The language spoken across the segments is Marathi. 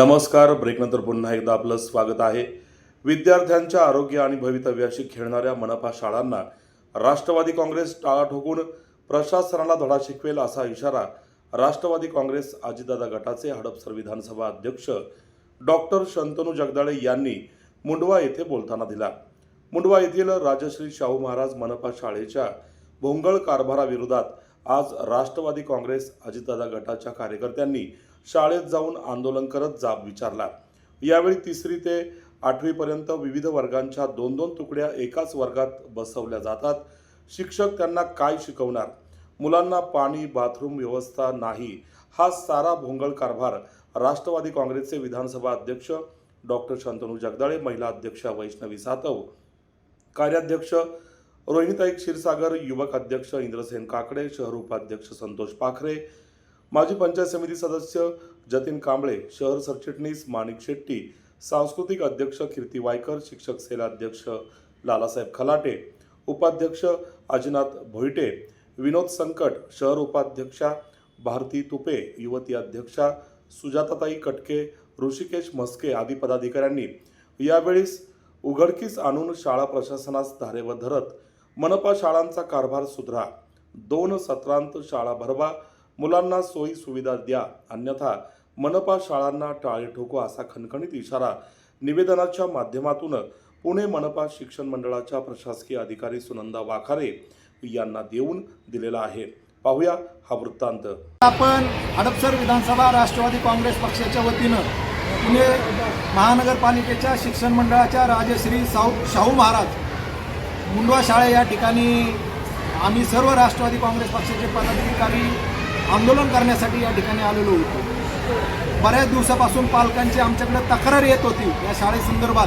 नमस्कार. ब्रेकनंतर पुन्हा एकदा आपलं स्वागत आहे. विद्यार्थ्यांच्या आरोग्य आणि भवितव्याशी खेळणाऱ्या मनपा शाळांना राष्ट्रवादी काँग्रेस टाळा ठोकून प्रशासनाला धडा शिकवेल असा इशारा राष्ट्रवादी काँग्रेस आजीदादा गटाचे हडपसर विधानसभा अध्यक्ष डॉक्टर शंतनू जगदाळे यांनी मुंडवा येथे बोलताना दिला. मुंडवा येथील राजश्री शाहू महाराज मनपा शाळेच्या भोंगळ कारभाराविरोधात आज राष्ट्रवादी काँग्रेस अजितदादा गटाच्या कार्यकर्त्यांनी शाळेत जाऊन आंदोलन करत जाब विचारला. यावेळी तिसरी ते आठवीपर्यंत विविध वर्गांच्या दोन दोन तुकड्या एकाच वर्गात बसवल्या जातात. शिक्षक त्यांना काय शिकवणार? मुलांना पाणी बाथरूम व्यवस्था नाही. हा सारा भोंगळ कारभार राष्ट्रवादी काँग्रेसचे विधानसभा अध्यक्ष डॉक्टर शंतनू जगदाळे महिला अध्यक्ष वैष्णवी सातव कार्याध्यक्ष रोहिणीताई क्षीरसागर युवक अध्यक्ष इंद्रसेन काकडे शहर उपाध्यक्ष संतोष पाखरे माजी पंचायत समिती सदस्य जतीन कांबळे शहर सरचिटणीस माणिक शेट्टी सांस्कृतिक अध्यक्ष कीर्ती वायकर शिक्षक सेला अध्यक्ष लालासाहेब खलाटे उपाध्यक्ष अजिनाथ भोईटे विनोद संकट शहर उपाध्यक्षा भारती तुपे युवती अध्यक्षा सुजाताताई कटके ऋषिकेश म्हस्के आदी पदाधिकाऱ्यांनी यावेळीस उघडकीस आणून शाळा प्रशासनास धारेवर धरत मनपा शाळांचा कारभार सुधरा. दोन सत्रांत शाळा भरवा मुलांना सोयी सुविधा द्या अन्यथा मनपा शाळांना टाळे ठोको असा खणखणीत इशारा निवेदनाच्या माध्यमातून पुणे मनपा शिक्षण मंडळाच्या प्रशासकीय अधिकारी सुनंदा वाखारे यांना देऊन दिलेला आहे. पाहूया हा वृत्तांत. आपण हडपसर विधानसभा राष्ट्रवादी काँग्रेस पक्षाच्या वतीनं पुणे महानगरपालिकेच्या शिक्षण मंडळाच्या राजश्री साऊ शाहू महाराज मुंडवा शाळा या ठिकाणी आम्ही सर्व राष्ट्रवादी काँग्रेस पक्षाचे पदाधिकारी आंदोलन करण्यासाठी या ठिकाणी आलेलो होतो. बऱ्याच दिवसापासून पालकांची आमच्याकडे तक्रार येत होती या शाळेसंदर्भात.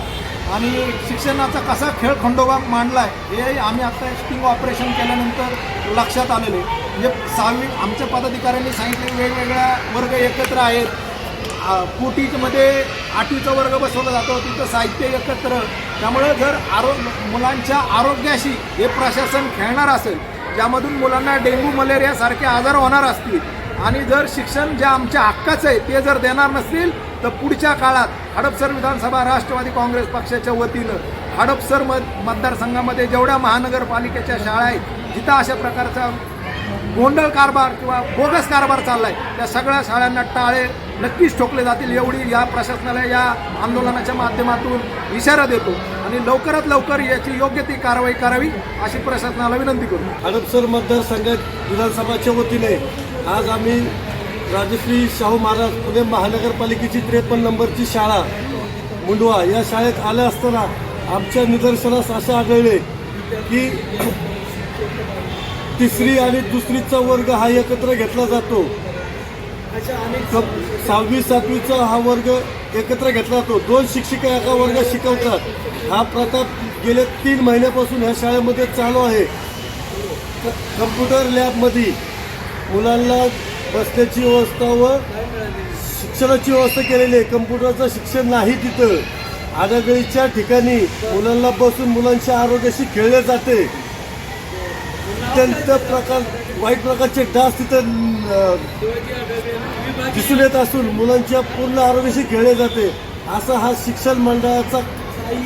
आणि शिक्षणाचा कसा खेळ खंडोबा मांडला आहे हे आम्ही आता स्टिंग ऑपरेशन केल्यानंतर लक्षात आलेले. म्हणजे सहावी आमच्या पदाधिकाऱ्यांनी सांगितले वेगवेगळ्या वर्ग एकत्र आहेत. आ, कोटीमध्ये आठवीचा वर्ग बसवला जातो तिथं साहित्य एकत्र. त्यामुळे जर आरो मुलांच्या आरोग्याशी हे प्रशासन खेळणार असेल ज्यामधून मुलांना डेंग्यू मलेरियासारखे आजार होणार असतील. आणि जर शिक्षण जे आमच्या हक्काचं आहे ते जर देणार नसतील तर पुढच्या काळात हडपसर विधानसभा राष्ट्रवादी काँग्रेस पक्षाच्या वतीनं हडपसर मत मतदारसंघामध्ये जेवढ्या महानगरपालिकेच्या शाळा आहेत जिथं अशा प्रकारचा गोंधळ कारभार किंवा बोगस कारभार चाललाय त्या सगळ्या शाळांना टाळे नक्कीच ठोकले जातील. एवढी या प्रशासनाला या आंदोलनाच्या माध्यमातून इशारा देतो. आणि लवकरात लवकर याची योग्य ती कारवाई करावी अशी प्रशासनाला विनंती करू. हडपसर मतदारसंघात विधानसभाच्या वतीने आज आम्ही राजश्री शाहू महाराज पुणे महानगरपालिकेची त्रेपन्न नंबरची शाळा मुंडवा या शाळेत आल्या असताना आमच्या निदर्शनास असं आढळले की तिसरी आणि दुसरीचा वर्ग हा एकत्र घेतला जातो. क- सहावी सातवीचा हा वर्ग एकत्र घेतला जातो. दोन शिक्षिका एका वर्गात शिकवतात. हा प्रताप गेल्या तीन महिन्यापासून ह्या शाळेमध्ये चालू आहे. क- कम्प्युटर लॅबमध्ये मुलांना बसण्याची व्यवस्था व शिक्षणाची व्यवस्था केलेली आहे. कम्प्युटरचं शिक्षण नाही तिथं. आडागळीच्या ठिकाणी मुलांना बसून मुलांच्या आरोग्याशी खेळले जाते. अत्यंत प्रकार वाईट प्रकारचे डास तिथं दिसून येत असून मुलांच्या पूर्ण आरोग्याशी खेळले जाते. असा हा शिक्षण मंडळाचा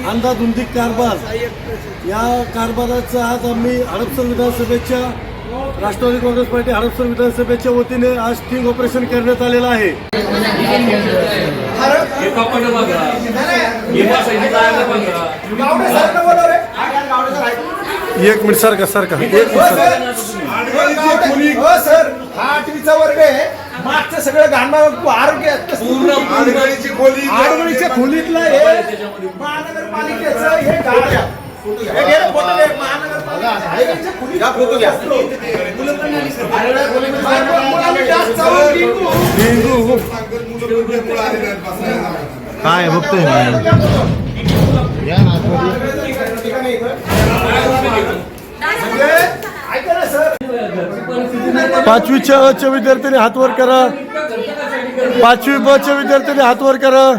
अंदाधुंदी कारभार. या कारभाराचा आज आम्ही हडपसर विधानसभेच्या राष्ट्रवादी काँग्रेस पार्टी हडपसर विधानसभेच्या वतीने आज स्टिंग ऑपरेशन करण्यात आलेलं आहे. एक मिनिट सारखा सारखा. एक मिनिट हो, सर. हो, आठवीचा वर्ग आहे. मागचं सगळं घाणं आरोग्य पूर्ण आडगळीची खोली खोलीतलं हे महानगरपालिकेचं हे गाड्या हे घे रे, फोटो घे, महानगरपालिकेच्या खोलीत- मुलांनी जास्त चावून डेंगू. काय बघतोय म्हणजे, ऐका ना सर पाचवीच्या अच्या विद्यार्थ्यांनी हातवर करा. पाचवी ब च्या विद्यार्थ्यांनी हातवर करा.